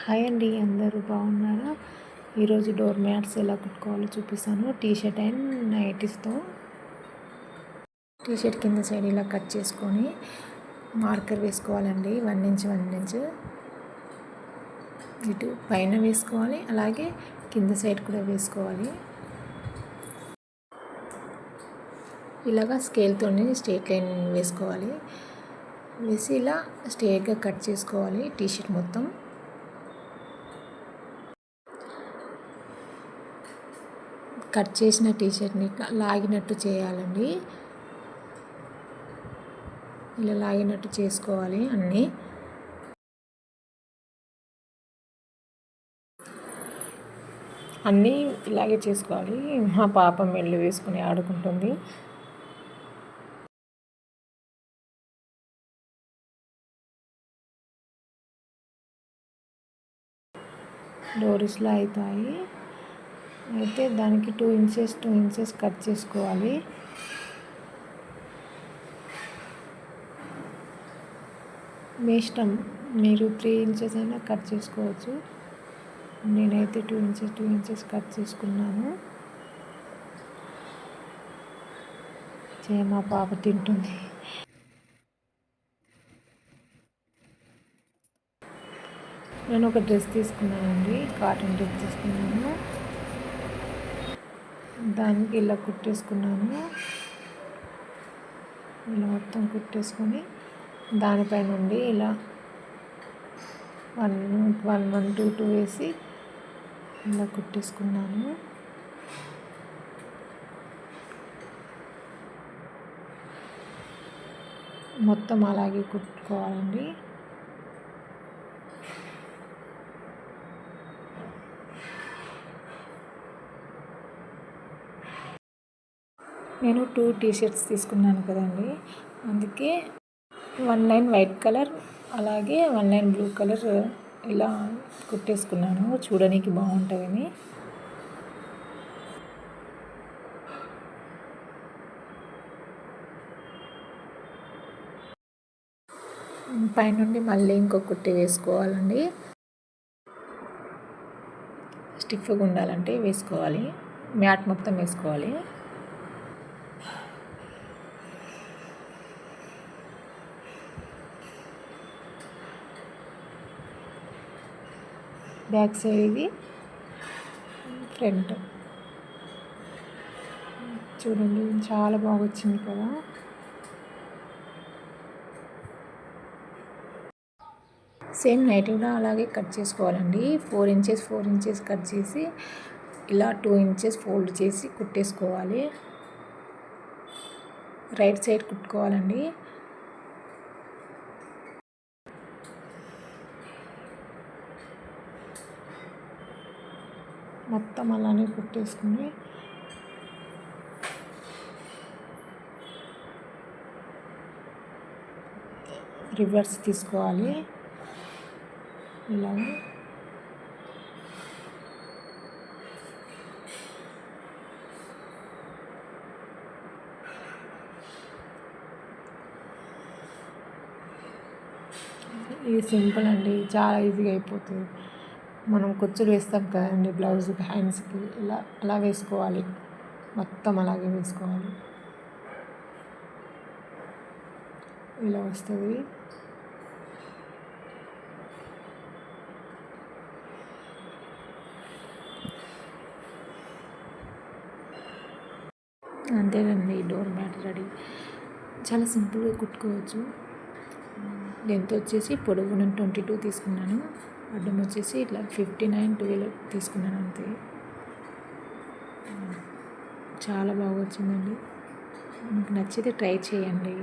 Hi అండి అందరూ బాగున్నారా? ఈరోజు డోర్ మ్యాట్స్ ఎలా కుట్టుకోవాలో చూపిస్తాను. టీ షర్ట్ అండ్ నైటీస్తో టీ షర్ట్ కింద సైడ్ ఇలా కట్ చేసుకొని మార్కర్ వేసుకోవాలండి వన్ ఇంచ్ వన్ ఇంచ్. ఇటు పైన వేసుకోవాలి అలాగే కింద సైడ్ కూడా వేసుకోవాలి. ఇలాగా స్కేల్తో స్ట్రేట్ లైన్ వేసుకోవాలి. వేసి ఇలా స్ట్రేట్గా కట్ చేసుకోవాలి టీ షర్ట్ మొత్తం. కట్ చేసిన టీషర్ట్ని లాగినట్టు చేయాలండి. ఇలా లాగినట్టు చేసుకోవాలి అన్నీ. అన్నీ ఇలాగే చేసుకోవాలి. మా పాప మెళ్ళు వేసుకుని ఆడుకుంటుంది. డోరీస్లో అవుతాయి. అయితే దానికి two inches two inches cut చేసుకోవాలి. మీ ఇష్టం మీరు త్రీ ఇంచెస్ అయినా కట్ చేసుకోవచ్చు. నేనైతే two inches two inches cut చేసుకున్నాను. మా పాప తింటుంది. నేను ఒక డ్రెస్ తీసుకున్నానండి కాటన్ డ్రెస్ తీసుకున్నాను. దానికి ఇలా కుట్టేసుకున్నాను. ఇలా మొత్తం కుట్టేసుకొని దానిపై నుండి ఇలా one one one two two వేసి ఇలా కుట్టేసుకున్నాను. మొత్తం అలాగే కుట్టుకోవాలండి. నేను టూ టీ షర్ట్స్ తీసుకున్నాను కదండి. అందుకే వన్ లైన్ వైట్ కలర్ అలాగే వన్ లైన్ బ్లూ కలర్ ఇలా కుట్టేసుకున్నాను. చూడడానికి బాగుంటుందని. పైనుండి మళ్ళీ ఇంకొక కుట్టి వేసుకోవాలండి. స్టిఫ్గా ఉండాలంటే వేసుకోవాలి. మ్యాట్ మొత్తం వేసుకోవాలి. బ్యాక్ సైడ్ ఇది. ఫ్రంట్. చూడండి చాలా బాగా వచ్చింది కదా. సేమ్ నైట్ కూడా అలాగే కట్ చేసుకోవాలండి. Four inches four inches cut చేసి ఇలా టూ ఇంచెస్ ఫోల్డ్ చేసి కుట్టేసుకోవాలి. Right side కుట్టుకోవాలండి. మొత్తం అలానే కుట్టేసుకుని రివర్స్ తీసుకోవాలి. ఇలాగే ఇది సింపుల్ అండి. చాలా ఈజీగా అయిపోతుంది. మనం కుచ్చులు వేస్తాం కదండి బ్లౌజ్కి హ్యాండ్స్కి. ఇలా అలా వేసుకోవాలి. మొత్తం అలాగే వేసుకోవాలి. ఇలా వస్తుంది. అంతేనండి డోర్ మ్యాట్ రెడీ. చాలా సింపుల్గా కుట్టుకోవచ్చు. లెంత్ వచ్చేసి పొడవు నేను ట్వంటీ టూ తీసుకున్నాను. అడ్డం వచ్చేసి ఇట్లా ఫిఫ్టీ నైన్ ట్వెల్వ్ తీసుకున్నాను అంతే. చాలా బాగా వచ్చిందండి. మీకు నచ్చితే ట్రై చేయండి.